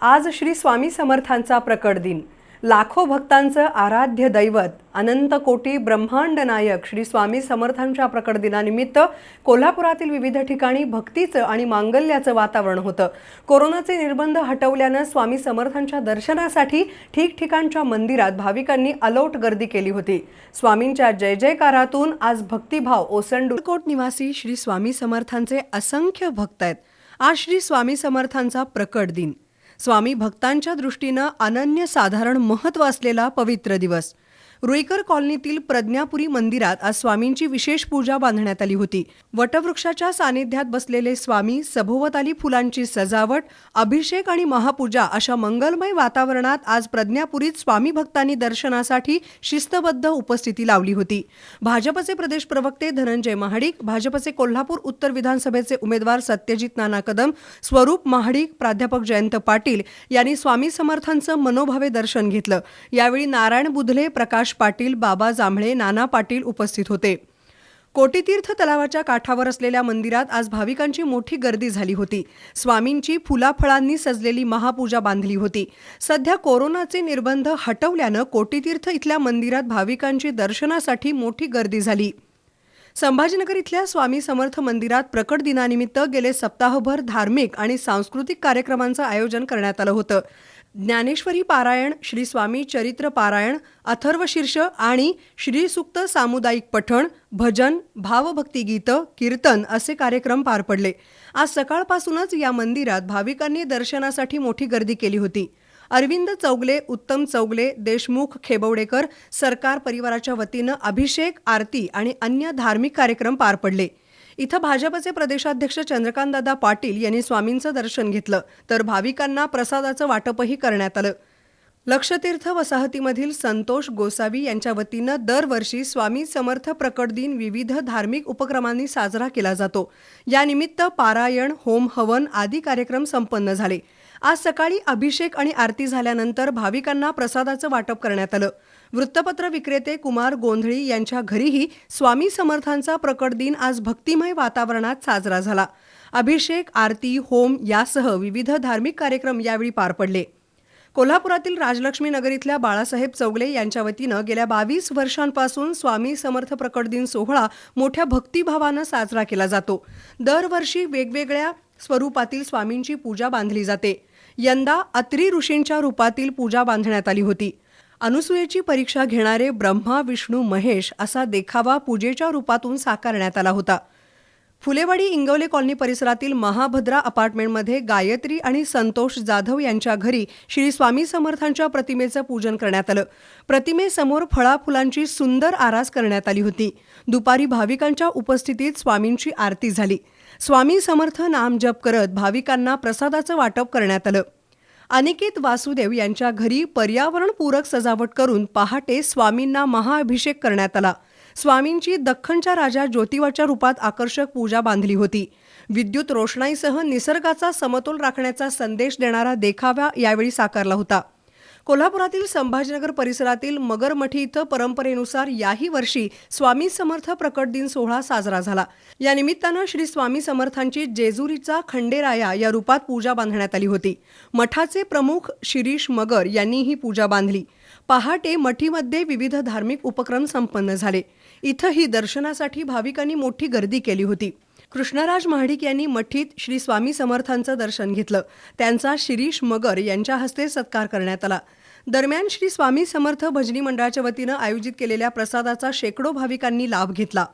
आज श्री स्वामी समर्थांचा प्रकट दिन. लाखो भक्तांचं आराध्य दैवत अनंत कोटी ब्रह्मांड नायक श्री स्वामी समर्थांच्या प्रकट दिनानिमित्त कोल्हापुरातील विविध ठिकाणी भक्तीचं आणि मांगल्याचं वातावरण होतं. कोरोनाचे निर्बंध हटवल्यानं स्वामी समर्थांच्या दर्शनासाठी ठिकठिकाणच्या मंदिरात भाविकांनी अलोट गर्दी केली होती. स्वामींच्या जय जयकारातून आज भक्तिभाव ओसंडून निवासी श्री स्वामी समर्थांचे असंख्य भक्त आहेत. आज श्री स्वामी समर्थांचा प्रकट दिन. स्वामी भक्तांच्या दृष्टीनं अनन्यसाधारण महत्त्व असलेला पवित्र दिवस. रुईकर कॉलनीतील प्रज्ञापुरी मंदिरात आज स्वामींची विशेष पूजा बांधण्यात आली होती. वटवृक्षाच्या सानिध्यात बसलेले स्वामी सभोवताली फुलांची सजावट अभिषेक आणि महापूजा अशा मंगलमय वातावरणात आज प्रज्ञापुरीत स्वामी भक्तांनी दर्शनासाठी शिस्तबद्ध उपस्थिती लावली होती. भाजपचे प्रदेश प्रवक्ते धनंजय महाडिक भाजपचे कोल्हापूर उत्तर विधानसभेचे उमेदवार सत्यजित नाना कदम स्वरूप महाडिक प्राध्यापक जयंत पाटील यांनी स्वामी समर्थांचं मनोभावे दर्शन घेतलं. यावेळी नारायण बुधले प्रकाश पाटील बाबा जांभळे नाना पाटील उपस्थित होते. कोटीतीर्थ तलावाच्या काठावर असलेल्या मंदिरात आज भाविकांची मोठी गर्दी झाली होती. स्वामींची फुलाफळांनी सजलेली महापूजा बांधली होती. सध्या कोरोनाचे निर्बंध हटवल्यानं कोटीतीर्थ इथल्या मंदिरात भाविकांची दर्शनासाठी मोठी गर्दी झाली. संभाजीनगर इथल्या स्वामी समर्थ मंदिरात प्रकट दिनानिमित्त गेले सप्ताहभर धार्मिक आणि सांस्कृतिक कार्यक्रमांचं आयोजन करण्यात आलं होतं. ज्ञानेश्वरी पारायण श्री स्वामी चरित्र पारायण अथर्वशीर्ष आणि श्रीसुक्त सामुदायिक पठण भजन भावभक्ती गीतं कीर्तन असे कार्यक्रम पार पडले. आज सकाळपासूनच या मंदिरात भाविकांनी दर्शनासाठी मोठी गर्दी केली होती. अरविंद चौगले उत्तम चौगले देशमुख खेबवडेकर सरकार परिवाराच्या वतीनं अभिषेक आरती आणि अन्य धार्मिक कार्यक्रम पार पडले. इथं भाजपचे प्रदेशाध्यक्ष चंद्रकांतदादा पाटील यांनी स्वामींचं दर्शन घेतलं तर भाविकांना प्रसादाचं वाटपही करण्यात आलं. लक्षतीर्थ वसाहतीमधील संतोष गोसावी यांच्या वतीनं दरवर्षी स्वामी समर्थ प्रकट दिन विविध धार्मिक उपक्रमांनी साजरा केला जातो. यानिमित्त पारायण होम हवन आदी कार्यक्रम संपन्न झाले. आज सकाळी अभिषेक आणि आरती झाल्यानंतर भाविकांना प्रसादाचं वाटप करण्यात आलं. वृत्तपत्र विक्रेते कुमार गोंधळी यांच्या घरीही स्वामी समर्थांचा प्रकट दिन आज भक्तिमय वातावरणात साजरा झाला. अभिषेक आरती होम यासह विविध धार्मिक कार्यक्रम यावेळी पार पडले. कोल्हापुरातील राजलक्ष्मी नगर इथल्या बाळासाहेब चौगले यांच्या वतीनं गेल्या बावीस वर्षांपासून स्वामी समर्थ प्रकट दिन सोहळा मोठ्या भक्तिभावानं साजरा केला जातो. दरवर्षी वेगवेगळ्या स्वरूपातील स्वामींची पूजा बांधली जाते. यंदा अत्री ऋषींच्या रूपातील पूजा बांधण्यात आली होती. अनुसूयेची परीक्षा घेणारे ब्रह्मा विष्णू महेश असा देखावा पूजेच्या रूपातून साकारण्यात आला होता. फुलेवाडी इंगवले कॉलनी परिसरातील महाभद्रा अपार्टमेंटमध्ये गायत्री आणि संतोष जाधव यांच्या घरी श्री स्वामी समर्थांच्या प्रतिमेचं पूजन करण्यात आलं. प्रतिमेसमोर फळाफुलांची सुंदर आरास करण्यात आली होती. दुपारी भाविकांच्या उपस्थितीत स्वामींची आरती झाली. स्वामी समर्थ नाम जप करत भाविकांना प्रसादाचं वाटप करण्यात आलं. अनिकेत वासुदेव यांच्या घरी पर्यावरणपूरक सजावट करून पहाटे स्वामींना महाअभिषेक करण्यात आला. स्वामींची दख्खनच्या राजा ज्योतिवाच्या रूपात आकर्षक पूजा बांधली होती. विद्युत रोषणाईसह निसर्गाचा समतोल राखण्याचा संदेश देणारा देखावा यावेळी साकारला होता. कोल्हापुरातील संभाजीनगर परिसरातील मगरमठी इथं परंपरेनुसार याही वर्षी स्वामी समर्थ प्रकट दिन सोहळा साजरा झाला. या निमित्तानं श्री स्वामी समर्थांची जेजुरीचा खंडेराया या रूपात पूजा बांधण्यात आली होती. मठाचे प्रमुख शिरीष मगर यांनी ही पूजा बांधली. पहाटे मठीमध्ये विविध धार्मिक उपक्रम संपन्न झाले. इथंही दर्शनासाठी भाविकांनी मोठी गर्दी केली होती. कृष्णराज महाडिक यांनी मठीत श्री स्वामी समर्थांचं दर्शन घेतलं. त्यांचा शिरीष मगर यांच्या हस्ते सत्कार करण्यात आला. दरम्यान श्री स्वामी समर्थ भजनी मंडळाच्या वतीनं आयोजित केलेल्या प्रसादाचा शेकडो भाविकांनी लाभ घेतला.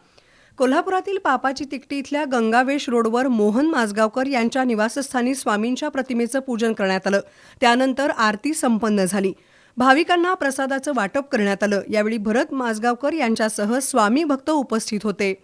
कोल्हापुरातील पापाची तिकटी इथल्या गंगावेश रोडवर मोहन माजगावकर यांच्या निवासस्थानी स्वामींच्या प्रतिमेचं पूजन करण्यात आलं. त्यानंतर आरती संपन्न झाली. भाविकांना प्रसादाचं वाटप करण्यात आलं. यावेळी भरत माजगावकर यांच्यासह स्वामी भक्त उपस्थित होते.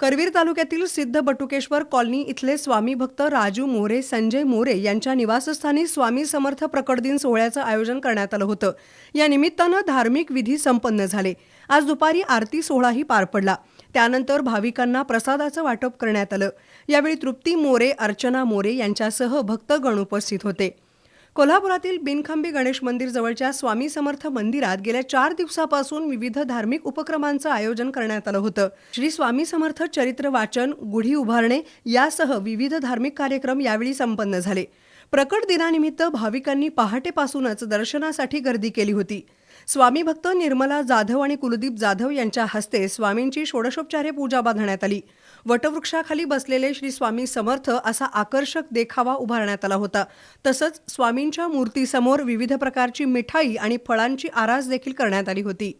करवीर तालुक्यातील सिद्ध बटुकेश्वर कॉलनी इथले स्वामी भक्त राजू मोरे संजय मोरे यांच्या निवासस्थानी स्वामी समर्थ प्रकट दिन सोहळ्याचं आयोजन करण्यात आलं होतं. या निमित्तानं धार्मिक विधी संपन्न झाले. आज दुपारी आरती सोहळाही पार पडला. त्यानंतर भाविकांना प्रसादाचं वाटप करण्यात आलं. यावेळी तृप्ती मोरे अर्चना मोरे यांच्यासह भक्तगण उपस्थित होते. कोल्हापुरातील बिनखांबी गणेश मंदिर जवळच्या स्वामी समर्थ मंदिरात गेल्या चार दिवसापासून विविध धार्मिक उपक्रमांचं आयोजन करण्यात आलं होतं. श्री स्वामी समर्थ चरित्र वाचन गुढी उभारणे यासह विविध धार्मिक कार्यक्रम यावेळी संपन्न झाले. प्रकट दिनानिमित्त भाविकांनी पहाटेपासूनच दर्शनासाठी गर्दी केली होती. स्वामी भक्त निर्मला जाधव आणि कुलदीप जाधव यांच्या हस्ते स्वामींची षोडशोपचारे पूजा बांधण्यात आली. वटवृक्षाखाली बसलेले श्री स्वामी समर्थ असा आकर्षक देखावा उभारण्यात आला होता. तसंच स्वामींच्या मूर्तीसमोर विविध प्रकारची मिठाई आणि फळांची आरास देखील करण्यात आली होती.